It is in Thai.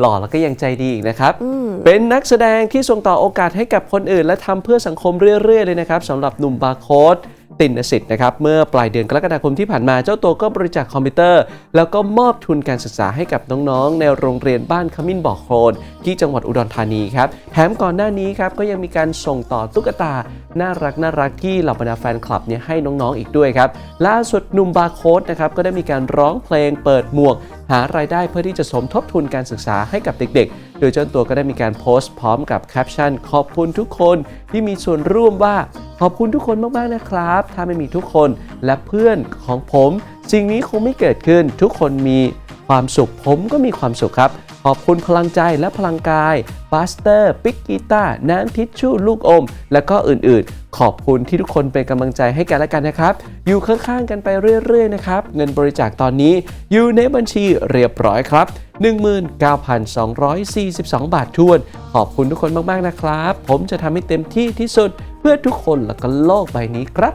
หล่อแล้วก็ยังใจดีอีกนะครับอืมเป็นนักแสดงที่ส่งต่อโอกาสให้กับคนอื่น และทำเพื่อสังคมเรื่อยๆเลยนะครับสำหรับหนุ่มบาร์โค้ดตินสิทธิ์นะครับเมื่อปลายเดือนกรกฎาคมที่ผ่านมาเจ้าตัวก็บริจาคคอมพิวเตอร์ แล้วก็มอบทุนการศึกษาให้กับน้องๆ ในโรงเรียนบ้านขมิ้นบ่อโคลนที่จังหวัดอุดรธานีครับแถมก่อนหน้านี้ครับก็ยังมีการส่งต่อตุ๊กตา น่ารักน่ารักที่เหล่าบรรดาแฟนคลับเนี่ยให้น้องๆอีกด้วยครับล่าสุดหนุ่มบาร์โค้ดนะครับก็ได้มีการร้องเพลงเปิดหมวกหารายได้เพื่อที่จะสมทบทุนการศึกษาให้กับเด็กๆ โดยเจ้าตัวก็ได้มีการโพสต์พร้อมกับแคปชั่นขอบคุณทุกคนที่มีส่วนร่วมว่าขอบคุณทุกคนมากๆนะครับ ถ้าไม่มีทุกคนและเพื่อนของผม สิ่งนี้คงไม่เกิดขึ้นทุกคนมีความสุขผมก็มีความสุขครับ ขอบคุณพลังใจและพลังกายบาสเตอร์ ปิกกีตาน้ำทิชชู่ลูกอม และก็อื่นๆ ขอบคุณที่ทุกคนเป็นกำลังใจให้กันและกันนะครับ อยู่ข้างๆกันไปเรื่อยๆนะครับ เงินบริจาคตอนนี้อยู่ในบัญชีเรียบร้อยครับ 19,242 บาททวน ขอบคุณทุกคนมากๆนะครับ ผมจะทำให้เต็มที่ที่สุดเพื่อทุกคนและก็โลกใบนี้ครับ